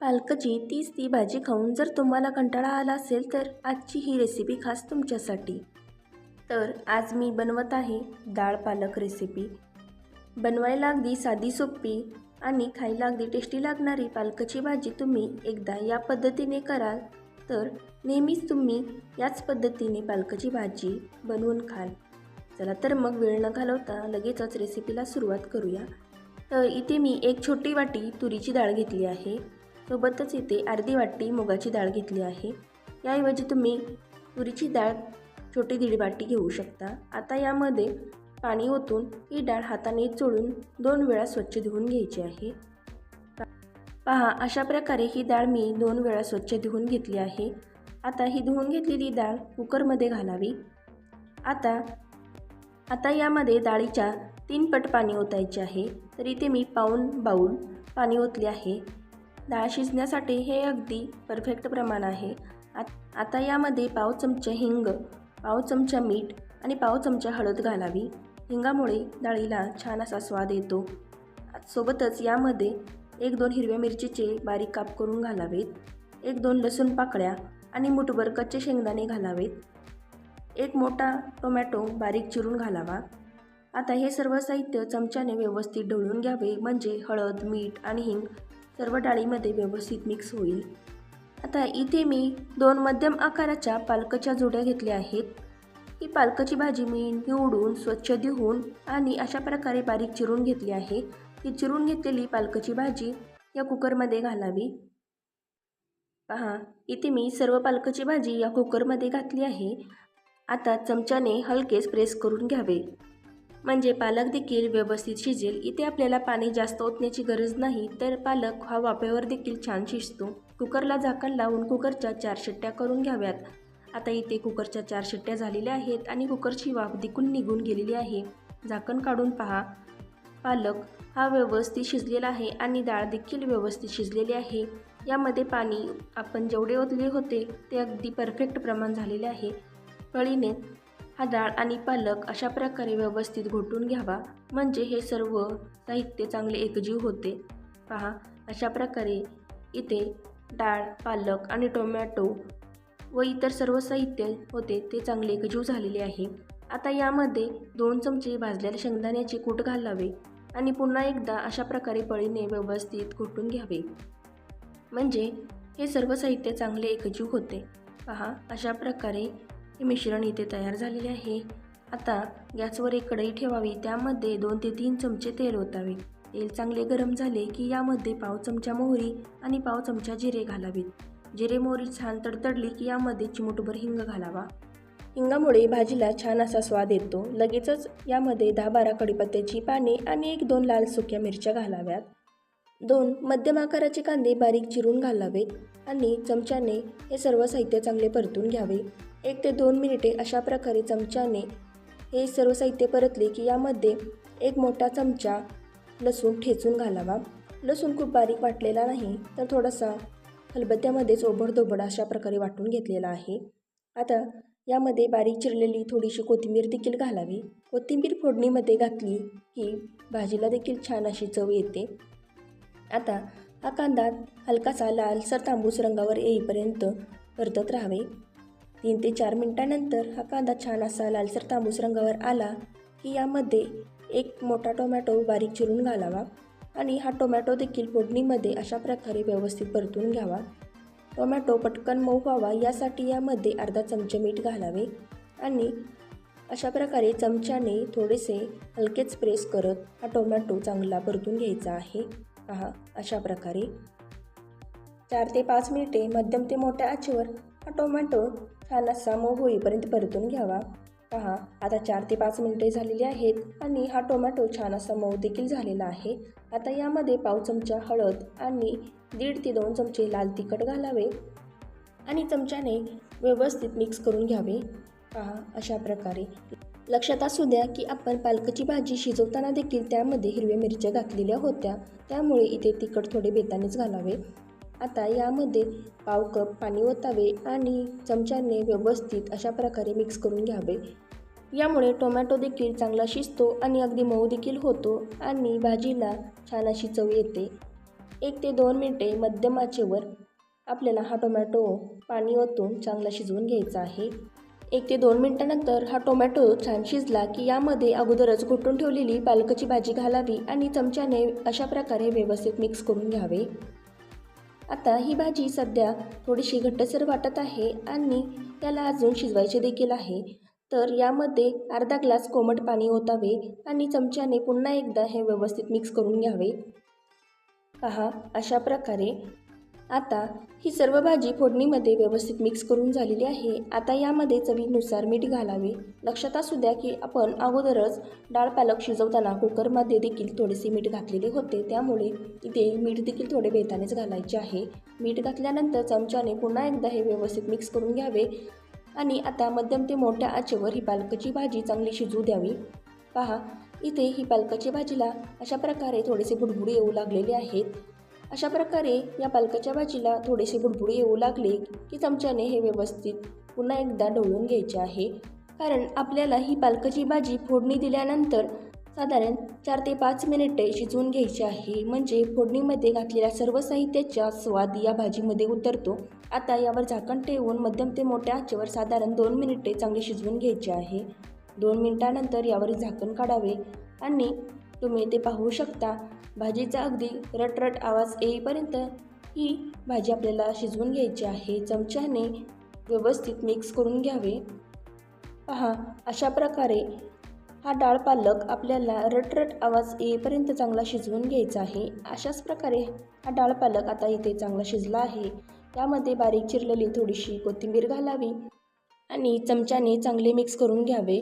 पालकची तीच ती भाजी खाऊन जर तुम्हाला कंटाळा आला असेल तर आजची ही रेसिपी खास तुमच्यासाठी. तर आज मी बनवत आहे डाळ पालक रेसिपी बनवायला अगदी साधी सोपी आणि खायला अगदी टेस्टी लागणारी पालकची भाजी तुम्ही एकदा या पद्धतीने कराल तर नेहमीच तुम्ही याच पद्धतीने पालकची भाजी बनवून खाल. चला तर मग वेळ न घालवता लगेचच रेसिपीला सुरुवात करूया. तर इथे मी एक छोटी वाटी तुरीची डाळ घेतली आहे. सोबतच इथे अर्धी वाटी मुगाची डाळ घेतली आहे. याऐवजी तुम्ही तुरीची डाळ छोटी दीड वाटी घेऊ शकता. आता यामध्ये पाणी ओतून ही डाळ हाताने चोळून दोन वेळा स्वच्छ धुवून घ्यायची आहे. पहा अशा प्रकारे ही डाळ मी दोन वेळा स्वच्छ धुवून घेतली आहे. आता ही धुवून घेतलेली डाळ कुकरमध्ये घालावी. आता आता यामध्ये डाळीच्या तीन पट पाणी ओतायचे आहे. तर इथे मी पाऊन बाऊल पाणी ओतले आहे. डाळ शिजण्यासाठी हे अगदी परफेक्ट प्रमाण आहे. आत आता यामध्ये पाव चमचा हिंग पाव चमचा मीठ आणि पाव चमचा हळद घालावी. हिंगामुळे डाळीला छान असा स्वाद येतो. सोबतच यामध्ये एक दोन हिरव्या मिरचीचे बारीक काप करून घालावेत. एक दोन लसूण पाकळ्या आणि मुठभर कच्चे शेंगदाणे घालावेत. एक मोठा टोमॅटो बारीक चिरून घालावा. आता हे सर्व साहित्य चमच्याने व्यवस्थित ढवळून घ्यावे म्हणजे हळद मीठ आणि हिंग सर्व डाळीमध्ये व्यवस्थित मिक्स होईल. आता इथे मी दोन मध्यम आकाराच्या पालकच्या जोड्या घेतल्या आहेत. ही पालकाची भाजी मी निवडून स्वच्छ धुवून आणि अशा प्रकारे बारीक चिरून घेतली आहे. ही चिरून घेतलेली पालकाची भाजी या कुकरमध्ये घालावी. पहा इथे मी सर्व पालकाची भाजी या कुकरमध्ये घातली आहे. आता चमच्याने हलकेच प्रेस करून घ्यावे. म्हणजे पालक देखील व्यवस्थित शिजेल. इथे आपल्याला पाणी जास्त ओतण्याची गरज नाही तर पालक हा वाफेवर देखील छान शिजतो. कुकरला झाकण लावून कुकरच्या चार शिट्ट्या करून घ्याव्यात. आता इथे कुकरच्या चार शिट्ट्या झालेल्या आहेत आणि कुकरची वाफ देखून निघून गेलेली आहे. झाकण काढून पहा. पालक हा व्यवस्थित शिजलेला आहे आणि डाळ देखील व्यवस्थित शिजलेली आहे. यामध्ये पाणी आपण जेवढे ओतले होते ते अगदी परफेक्ट प्रमाण झालेले आहे. पळीने हा डाळ आणि पालक अशा प्रकारे व्यवस्थित घोटून घ्यावा. म्हणजे हे सर्व साहित्य चांगले एकजीव होते. पहा अशा प्रकारे इथे डाळ पालक आणि टोमॅटो व इतर सर्व साहित्य होते ते चांगले एकजीव झालेले आहे. आता यामध्ये दोन चमचे भाजलेल्या शेंगदाण्याचे कूट घालावे आणि पुन्हा एकदा अशा प्रकारे पळीने व्यवस्थित घोटून घ्यावे. म्हणजे हे सर्व साहित्य चांगले एकजीव होते. पहा अशा प्रकारे हे मिश्रण इथे तयार झालेले आहे. आता गॅसवर एक कढई ठेवावी. त्यामध्ये दोन ते तीन चमचे तेल ओतावे. तेल चांगले गरम झाले की यामध्ये पाव चमचा मोहरी आणि पाव चमचा जिरे घालावेत. जिरे मोहरी छान तडतडली की यामध्ये चिमुटभर हिंग घालावा. हिंगामुळे भाजीला छान असा स्वाद येतो. लगेचच यामध्ये दहा बारा कढीपत्त्याची पाने आणि एक दोन लाल सुक्या मिरच्या घालाव्यात. दोन मध्यम आकाराचे कांदे बारीक चिरून घालावेत आणि चमच्याने हे सर्व साहित्य चांगले परतून घ्यावे. एक ते दोन मिनिटे अशा प्रकारे चमच्याने हे सर्व साहित्य परतले की यामध्ये एक मोठा चमचा लसूण ठेचून घालावा. लसूण खूप बारीक वाटलेला नाही तर थोडासा खलबत्त्यामध्येच ओबडधोबड अशा प्रकारे वाटून घेतलेला आहे. आता यामध्ये बारीक चिरलेली थोडीशी कोथिंबीर देखील घालावी. कोथिंबीर फोडणीमध्ये घातली की भाजीला देखील छान अशी चव येते. आता हा कांदा हलकासा लालसर तांबूस रंगावर येईपर्यंत परतत राहावे. तीन ते चार मिनटानंतर हा कांदा छान असा लालसर तांबूस रंगावर आला की यामध्ये एक मोठा टोमॅटो बारीक चिरून घालावा आणि हा टोमॅटो देखील फोडणीमध्ये अशा प्रकारे व्यवस्थित परतून घ्यावा. टोमॅटो पटकन मऊ व्हावा यासाठी यामध्ये अर्धा चमचे मीठ घालावे आणि अशा प्रकारे चमच्याने थोडेसे हलकेच प्रेस करत हा टोमॅटो चांगला परतून घ्यायचा आहे. पहा अशा प्रकारे. चार ते पाच मिनिटे मध्यम ते मोठ्या आचेवर हा टोमॅटो छान असा मऊ होईपर्यंत परतून घ्यावा. पहा आता चार ते पाच मिनिटे झालेली आहेत आणि हा टोमॅटो छान असा मऊ देखील झालेला आहे. आता यामध्ये पाव चमचा हळद आणि दीड ते दोन चमचे लाल तिखट घालावे आणि चमच्याने व्यवस्थित मिक्स करून घ्यावे. पहा अशा प्रकारे. लक्षात असू द्या की आपण पालकची भाजी शिजवताना देखील त्यामध्ये हिरव्या मिरच्या घातलेल्या होत्या. त्यामुळे इथे तिखट थोडे बेतानेच घालावे. आता यामध्ये पाव कप पाणी ओतावे आणि चमच्याने व्यवस्थित अशा प्रकारे मिक्स करून घ्यावे. यामुळे टोमॅटो देखील चांगला शिजतो आणि अगदी मऊ देखील होतो आणि भाजीला छान अशी चव येते. एक ते दोन मिनटे मध्यम आचेवर आपल्याला हा टोमॅटो पाणी ओतून चांगला शिजवून घ्यायचा आहे. एक ते दोन मिनटानंतर हा टोमॅटो छान शिजला की यामध्ये अगोदरच कुटून ठेवलेली पालकाची भाजी घालावी आणि चमच्याने अशा प्रकारे व्यवस्थित मिक्स करून घ्यावे. आता ही भाजी सध्या थोडीशी घट्टसर वाटत आहे आणि त्याला अजून शिजवायचे देखील आहे. तर यामध्ये अर्धा ग्लास कोमट पाणी ओतावे आणि चमच्याने पुन्हा एकदा हे व्यवस्थित मिक्स करून घ्यावे. पहा अशा प्रकारे आता ही सर्व भाजी फोडणीमध्ये व्यवस्थित मिक्स करून झालेली आहे. आता यामध्ये चवीनुसार मीठ घालावे. लक्षात असू द्या की आपण अगोदरच डाळ पालक शिजवताना कुकरमध्ये देखील थोडेसे मीठ घातलेले होते. त्यामुळे इथे मीठ देखील थोडे बेतानेच घालायचे आहे. मीठ घातल्यानंतर चमच्याने पुन्हा एकदा हे व्यवस्थित मिक्स करून घ्यावे आणि आता मध्यम ते मोठ्या आचेवर ही पालकाची भाजी चांगली शिजू द्यावी. पहा इथे ही पालकाची भाजीला अशा प्रकारे थोडेसे बुडबुडे येऊ लागलेले आहेत. अशा प्रकारे या पालकाच्या भाजीला थोडेसे बुडबुडे येऊ लागले की चमच्याने हे व्यवस्थित पुन्हा एकदा ढवळून घ्यायचे आहे. कारण आपल्याला ही पालकाची भाजी फोडणी दिल्यानंतर साधारण चार ते पाच मिनिटे शिजवून घ्यायची आहे. म्हणजे फोडणीमध्ये घातलेल्या सर्व साहित्याचा स्वाद या भाजीमध्ये उतरतो. आता यावर झाकण ठेवून मध्यम ते मोठ्या आचेवर साधारण दोन मिनिटे चांगले शिजवून घ्यायचे आहे. दोन मिनिटानंतर यावर झाकण काढावे आणि तुम्ही ते पाहू शकता. भाजीचा अगदी रटरट आवाज येईपर्यंत ही भाजी आपल्याला शिजवून घ्यायची आहे. चमच्याने व्यवस्थित मिक्स करून घ्यावे. पहा अशा प्रकारे हा डाळ पालक आपल्याला रटरट आवाज येईपर्यंत चांगला शिजवून घ्यायचा आहे. अशाच प्रकारे हा डाळ पालक आता इथे चांगला शिजला आहे. यामध्ये बारीक चिरलेली थोडीशी कोथिंबीर घालावी आणि चमच्याने चांगले मिक्स करून घ्यावे.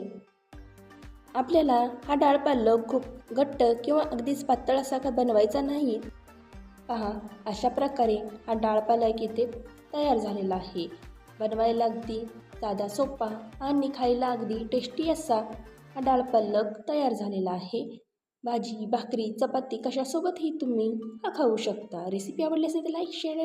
आपल्याला हा डाळ पालक खूप घट्ट किंवा अगदीच पातळ असा का बनवायचा नाही. पहा अशा प्रकारे हा डाळ पालक इथे तयार झालेला आहे. बनवायला अगदी साधा सोपा आणि खायला अगदी टेस्टी असा हा डाळ पालक तयार झालेला आहे. भाजी भाकरी चपाती कशासोबतही तुम्ही हा खाऊ शकता. रेसिपी आवडली असेल तर लाईक शेअर